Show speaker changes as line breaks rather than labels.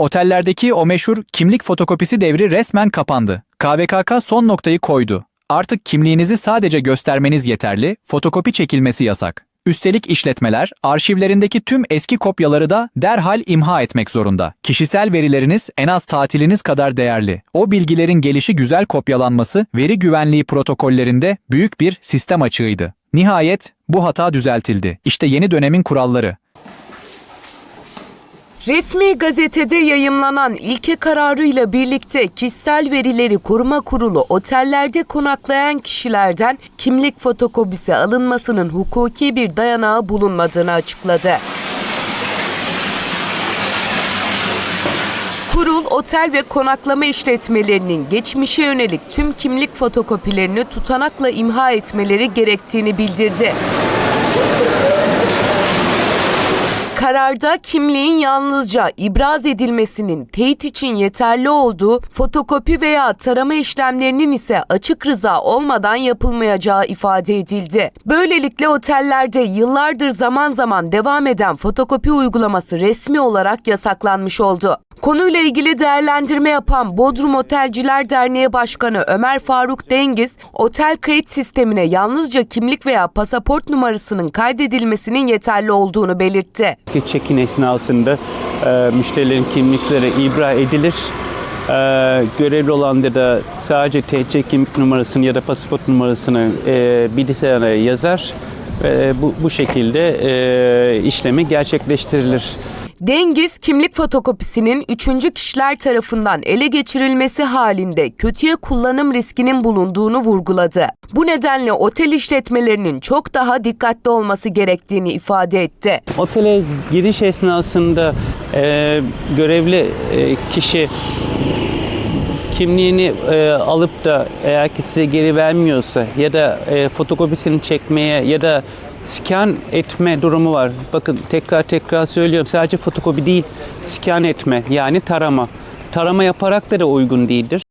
Otellerdeki o meşhur kimlik fotokopisi devri resmen kapandı. KVKK son noktayı koydu. Artık kimliğinizi sadece göstermeniz yeterli, fotokopi çekilmesi yasak. Üstelik işletmeler arşivlerindeki tüm eski kopyaları da derhal imha etmek zorunda. Kişisel verileriniz en az tatiliniz kadar değerli. O bilgilerin gelişi güzel kopyalanması veri güvenliği protokollerinde büyük bir sistem açığıydı. Nihayet bu hata düzeltildi. İşte yeni dönemin kuralları.
Resmi gazetede yayımlanan ilke kararıyla birlikte Kişisel Verileri Koruma Kurulu otellerde konaklayan kişilerden kimlik fotokopisi alınmasının hukuki bir dayanağı bulunmadığını açıkladı. Kurul, otel ve konaklama işletmelerinin geçmişe yönelik tüm kimlik fotokopilerini tutanakla imha etmeleri gerektiğini bildirdi. Kararda kimliğin yalnızca ibraz edilmesinin teyit için yeterli olduğu, fotokopi veya tarama işlemlerinin ise açık rıza olmadan yapılmayacağı ifade edildi. Böylelikle otellerde yıllardır zaman zaman devam eden fotokopi uygulaması resmi olarak yasaklanmış oldu. Konuyla ilgili değerlendirme yapan Bodrum Otelciler Derneği Başkanı Ömer Faruk Dengiz, otel kayıt sistemine yalnızca kimlik veya pasaport numarasının kaydedilmesinin yeterli olduğunu belirtti.
Ki Check-in esnasında e, müşterilerin kimlikleri ibra edilir. E, görevli olan da sadece TC kimlik numarasını ya da pasaport numarasını e, bilgisayara yazar. ve bu, bu şekilde e, işlemi gerçekleştirilir.
Dengiz, kimlik fotokopisinin üçüncü kişiler tarafından ele geçirilmesi halinde kötüye kullanım riskinin bulunduğunu vurguladı. Bu nedenle otel işletmelerinin çok daha dikkatli olması gerektiğini ifade etti.
Otele giriş esnasında e, görevli e, kişi kimliğini e, alıp da eğer ki size geri vermiyorsa ya da e, fotokopisini çekmeye ya da scan etme durumu var. Bakın tekrar tekrar söylüyorum sadece fotokopi değil scan etme yani tarama. Tarama yaparak da, da uygun değildir.